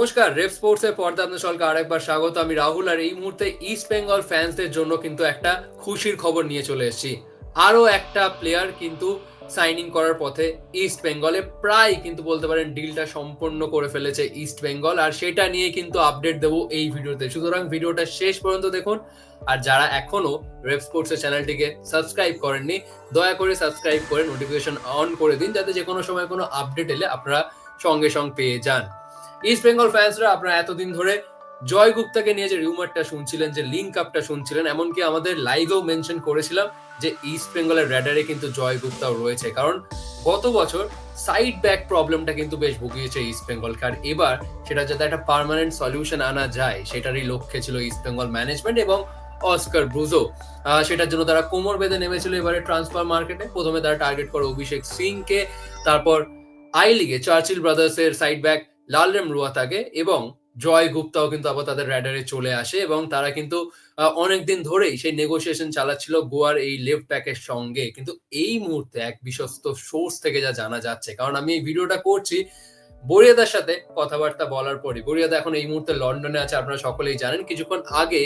নমস্কার, rape sports এর পর্দা আপনার সকলকে আরেকবার স্বাগত। আমি রাহুল আর এই মুহূর্তে ইস্ট বেঙ্গল ফ্যান্সদের জন্য কিন্তু একটা খুশির খবর নিয়ে চলে এসেছি। আরও একটা প্লেয়ার কিন্তু সাইনিং করার পথে ইস্ট বেঙ্গলে প্রায় কিন্তু বলতে পারেন ডিলটা সম্পন্ন করে ফেলেছে ইস্ট বেঙ্গল আর সেটা নিয়ে কিন্তু আপডেট দেবো এই ভিডিওতে। সুতরাং ভিডিওটা শেষ পর্যন্ত দেখুন, আর যারা এখনও রেপ স্পোর্টস এর চ্যানেলটিকে সাবস্ক্রাইব করেননি, দয়া করে সাবস্ক্রাইব করে নোটিফিকেশন অন করে দিন, যাতে যে কোনো সময় কোনো আপডেট এলে আপনারা সঙ্গে সঙ্গে পেয়ে যান। ইস্ট বেঙ্গল ফ্যান্সরা আপনারা এতদিন ধরে জয় গুপ্তাকে নিয়ে যে রিউমারটা শুনছিলেন, যে লিঙ্ক আপটা শুনছিলেন, এমনকি আমাদের লাইভেও মেনশন করেছিলাম যে ইস্ট বেঙ্গলের র্যাডারে কিন্তু জয় গুপ্তাও রয়েছে। কারণ গত বছর সাইড ব্যাক প্রবলেমটা কিন্তু বেশ ভুগিয়েছে ইস্ট বেঙ্গলকে আর এবার সেটা যাতে একটা পার্মানেন্ট সলিউশন আনা যায়, সেটারই লক্ষ্যে ছিল ইস্ট বেঙ্গল ম্যানেজমেন্ট এবং অস্কার ব্রুজো সেটার জন্য তারা কোমর বেঁধে নেমেছিল এবারে ট্রান্সফার মার্কেটে প্রথমে তারা টার্গেট করে অভিষেক সিংকে, তারপর আই লিগে চার্চিল ব্রাদার্স এর সাইড ব্যাক লালরেম রুয়াতাকে এবং জয় গুপ্তাও কিন্তু আবার তাদের র্যাডারে চলে আসে এবং তারা কিন্তু অনেকদিন ধরেই সেই নেগোসিয়েশন চালাচ্ছিল গোয়ার এই লেফট ব্যাকের সঙ্গে। কিন্তু এই মুহূর্তে এক বিশ্বস্ত সোর্স থেকে যা জানা যাচ্ছে, কারণ আমি এই ভিডিওটা করছি বরিয়াদার সাথে কথাবার্তা বলার পরে বরিয়াদা এখন এই মুহূর্তে লন্ডনে আছে, আপনারা সকলেই জানেন। কিছুক্ষণ আগে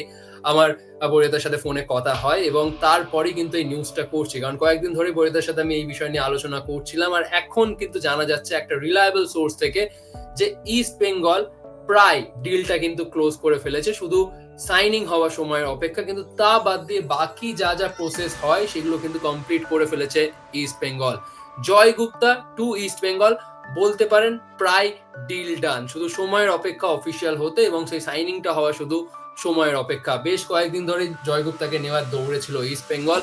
আমার বরিয়াদার সাথে ফোনে কথা হয় এবং তারপরেই কিন্তু এই নিউজটা করছি। কারণ কয়েকদিন ধরে বরিয়াদার সাথে আমি এই বিষয় নিয়ে আলোচনা করছিলাম আর এখন কিন্তু জানা যাচ্ছে একটা রিলায়েবল সোর্স থেকে যে ইস্ট বেঙ্গল প্রায় ডিলটা কিন্তু ক্লোজ করে ফেলেছে। শুধু সাইনিং হওয়ার সময়ের অপেক্ষা, কিন্তু তা বাদ দিয়ে বাকি যা যা প্রসেস হয়, সেগুলো কিন্তু কমপ্লিট করে ফেলেছে East Bengal Jay Gupta to East Bengal বলতে পারেন প্রায় ডিল ডান শুধু সময়ের অপেক্ষা অফিসিয়াল হতে এবং সেই সাইনিংটা হওয়া শুধু সময়ের অপেক্ষা। বেশ কয়েকদিন ধরে জয়গুপ্তাকে নেওয়ার দৌড়ে ছিল ইস্ট বেঙ্গল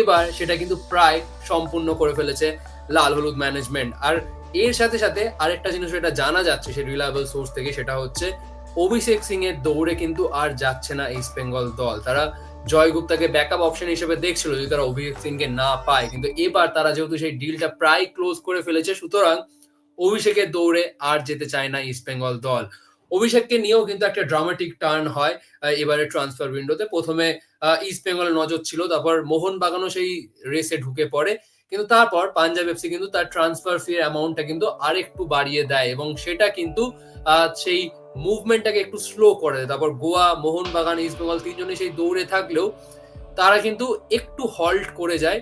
এবার সেটা কিন্তু প্রায় সম্পূর্ণ করে ফেলেছে লাল হলুদ ম্যানেজমেন্ট আর এর সাথে সাথে আরেকটা জিনিস এটা জানা যাচ্ছে সেই রিলায়েবল সোর্স থেকে, সেটা হচ্ছে অভিষেক সিং এর দৌড়ে কিন্তু আর যাচ্ছে না ইস্ট বেঙ্গল দল। তারা জয় গুপ্তাকে ব্যাকআপ অপশন হিসেবে দেখছিল যদি তারা অভিষেক সিংকে না পায়। কিন্তু এবার তারা যেহেতু সেই ডিলটা প্রায় ক্লোজ করে ফেলেছে, সুতরাং অভিষেকের দৌড়ে আর যেতে চায় না ইস্ট বেঙ্গল দল। অভিষেককে নিয়েও কিন্তু একটা ড্রামাটিক টার্ন হয় এবারে ট্রান্সফার উইন্ডোতে প্রথমে ইস্ট বেঙ্গলের নজর ছিল, তারপর মোহন বাগানও সেই রেসে ঢুকে পড়ে। কিন্তু তারপর পাঞ্জাব এফসি কিন্তু তার ট্রান্সফার ফি অ্যামাউন্টটা কিন্তু আরেকটু বাড়িয়ে দেয় এবং সেটা কিন্তু সেই মুভমেন্টটাকে একটু স্লো করে দেয়। তারপর গোয়া, মোহনবাগান ইস্ট বেঙ্গল তিনজনে সেই দৌড়ে থাকলেও তারা কিন্তু একটু হল্ট করে যায়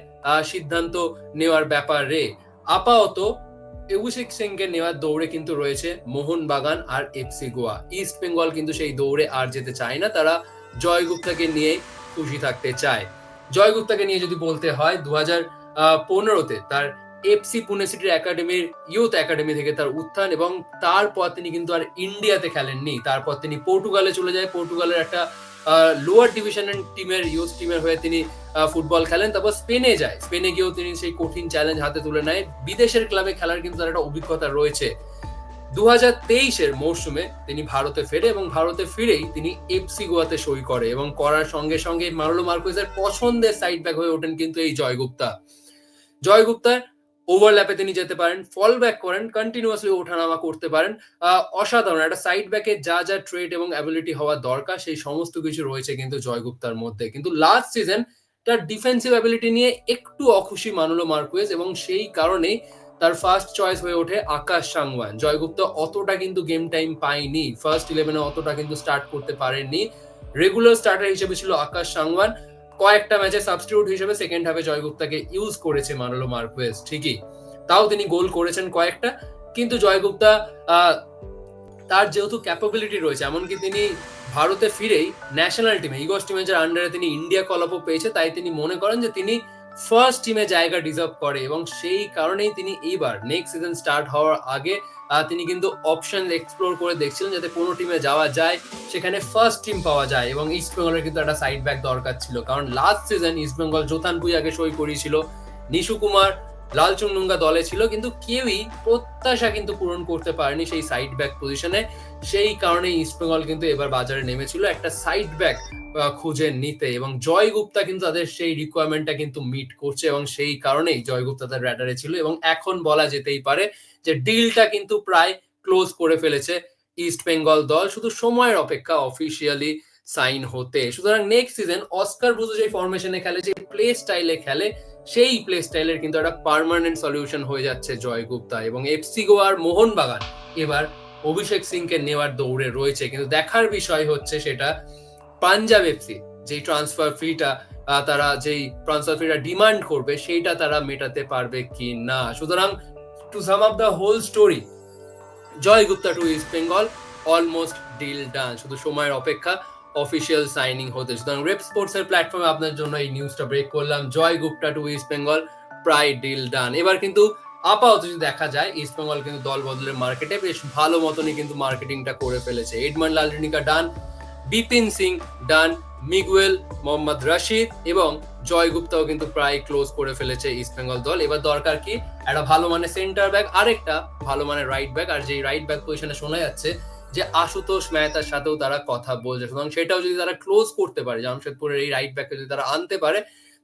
সিদ্ধান্ত নেওয়ার ব্যাপারে। আপাতত অভিষেক সিংকে নেওয়ার দৌড়ে কিন্তু রয়েছে মোহনবাগান আর এফসি গোয়া। ইস্ট বেঙ্গল কিন্তু সেই দৌড়ে আর যেতে চায় না, তারা জয় গুপ্তাকে নিয়ে খুশি থাকতে চায়। জয় গুপ্তাকে নিয়ে যদি বলতে হয় দু হাজার পনেরোতে তার এফসি পুনে সিটির একাডেমির ইউথ একাডেমি থেকে তার উত্থান এবং তারপর তিনি কিন্তু আর ইন্ডিয়াতে খেলেননি। তারপর তিনি পর্তুগালে চলে যায়। পর্তুগালের একটা লোয়ার ডিভিশনের টিমের ইউথ টিমের হয়ে তিনি ফুটবল খেলেন। তারপর স্পেনে যায়। স্পেনে গিয়েও তিনি সেই কঠিন চ্যালেঞ্জ হাতে তুলে নেয়। বিদেশের ক্লাবে খেলার কিন্তু তার একটা অভিজ্ঞতা রয়েছে। দু হাজার তেইশের মৌসুমে তিনি ভারতে ফেরে এবং ভারতে ফিরেই তিনি এফসি গোয়াতে সই করে এবং করার সঙ্গে সঙ্গে মারলো মার্কুইজের পছন্দের সাইড ব্যাক হয়ে ওঠেন কিন্তু এই জয়গুপ্তা। জয়গুপ্তার ওভারল্যাপে তিনি যেতে পারেন ফল ব্যাক করেন কন্টিনিউয়াসলি ওঠানামা করতে পারেন। অসাধারণ, একটা সাইড ব্যাকে যা যা ট্রেড এবং অ্যাবিলিটি হওয়া দরকার, সেই সমস্ত কিছু রয়েছে কিন্তু জয়গুপ্তার মধ্যে। কিন্তু লাস্ট সিজন তার ডিফেন্সিভ অ্যাবিলিটি নিয়ে একটু অখুশি মানলো মার্কুয়েজ এবং সেই কারণেই তার ফার্স্ট চয়েস হয়ে ওঠে আকাশ সাংওয়ান। জয়গুপ্তা অতটা কিন্তু গেম টাইম পায়নি ফার্স্ট ইলেভেনে অতটা কিন্তু স্টার্ট করতে পারেননি। রেগুলার স্টার্টার হিসেবে ছিল আকাশ সাংওয়ান। কয়েকটা ম্যাচে সাবস্টিটিউট হিসেবে সেকেন্ড হাফে জয়গুপ্তাকে ইউজ করেছে মানলো মার্কুয়েস, ঠিকই। তাও তিনি গোল করেছেন কয়েকটা, কিন্তু জয়গুপ্তা তার যেহেতু ক্যাপাবিলিটি রয়েছে, এমনকি তিনি ভারতে ফিরেই ন্যাশনাল টিমে ইগস টিমের আন্ডারে তিনি ইন্ডিয়া কলাপও পেয়েছে, তাই তিনি মনে করেন যে তিনি ফার্স্ট টিমে জায়গা ডিজার্ভ করে এবং সেই কারণেই তিনি এইবার নেক্সট সিজন স্টার্ট হওয়ার আগে তিনি কিন্তু অপশন এক্সপ্লোর করে দেখছিলেন যাতে কোনো টিমে যাওয়া যায়, সেখানে ফার্স্ট টিম পাওয়া যায় এবং ইস্ট বেঙ্গলের কিন্তু একটা সাইড ব্যাক দরকার ছিল। কারণ last season East Bengal Zothan সই করিয়েছিল নিশু কুমার লালচুংডুঙ্গা দলে ছিল, কিন্তু কেউই প্রত্যাশা কিন্তু পূরণ করতে পারেনি সেই সাইড ব্যাক পজিশনে সেই কারণে ইস্ট বেঙ্গল কিন্তু এবার বাজারে নেমেছিল। একটা সাইড ব্যাক খুঁজে নিতে এবং জয় গুপ্তা কিন্তু তাদের সেই রিকোয়ারমেন্টটা কিন্তু মিট করছে এবং সেই কারণেই জয় গুপ্তা তার র্যাডারে ছিল এবং এখন বলা যেতেই পারে যে ডিলটা কিন্তু প্রায় ক্লোজ করে ফেলেছে ইস্ট বেঙ্গল দল। শুধু সময়ের অপেক্ষা অফিসিয়ালি সাইন হতে। সুতরাং নেক্সট সিজন অস্কার ব্রুজো যে ফরমেশনে খেলে, যে প্লে স্টাইলে খেলে সেই প্লে স্টাইলের কিন্তু একটা পার্মানেন্ট সলিউশন হয়ে যাচ্ছে জয় গুপ্তা এবং এফসি গোয়ার মোহনবাগান এবার অভিষেক সিংকে নেওয়ার দৌড়ে রয়েছে। কিন্তু দেখার বিষয় হচ্ছে সেটা পাঞ্জাব এফসি যেই ট্রান্সফার ফিটা তারা যেই ট্রান্সফার ফিটা ডিমান্ড করবে, সেইটা তারা মেটাতে পারবে কি না? সুতরাং to sum up the whole story Jay Gupta to East Bengal almost deal done শুধু সময়ের অপেক্ষা অফিসিয়াল সাইনিং হতে সুতরাং রেপ স্পোর্টস এর প্ল্যাটফর্মে আপনার জন্য এই নিউজটা ব্রেক করলাম। Jay Gupta to East Bengal প্রায় ডিল ডান এবার কিন্তু আপাতত যদি দেখা যায় ইস্ট বেঙ্গল কিন্তু দল বদলের মার্কেটে বেশ ভালো মতনই কিন্তু মার্কেটিংটা করে ফেলেছে। Edmund Lalrindika done Bipin Singh done Miguel Mohammad Rashid এবং জয় গুপ্তাও কিন্তু প্রায় ক্লোজ করে ফেলেছে ইস্ট বেঙ্গল দল। এবার দরকার কি? একটা ভালো মানে সেন্টার ব্যাক আরেকটা ভালো মানে রাইট ব্যাক আর যে রাইট ব্যাক পজিশনে শোনা যাচ্ছে যে আশুতোষ মেহতার সাথেও তারা কথা বলছে। সুতরাং সেটাও যদি তারা ক্লোজ করতে পারে, জামশেদপুরের এই রাইট ব্যাককে যদি তারা আনতে পারে,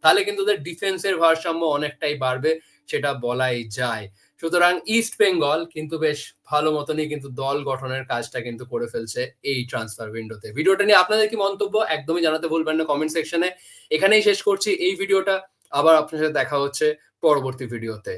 তাহলে কিন্তু ওদের ডিফেন্সের ভারসাম্য অনেকটাই বাড়বে, সেটা বলাই যায়। সুতরাং ইস্ট বেঙ্গল কিন্তু বেশ ভালো মতনই কিন্তু দল গঠনের কাজটা কিন্তু করে ফেলছে এই ট্রান্সফার উইন্ডোতে ভিডিওটা নিয়ে আপনাদের কি মন্তব্য একদমই জানাতে ভুলবেন না কমেন্ট সেকশনে এখানেই শেষ করছি এই ভিডিওটা। আবার আপনার সাথে দেখা হচ্ছে পরবর্তী ভিডিওতে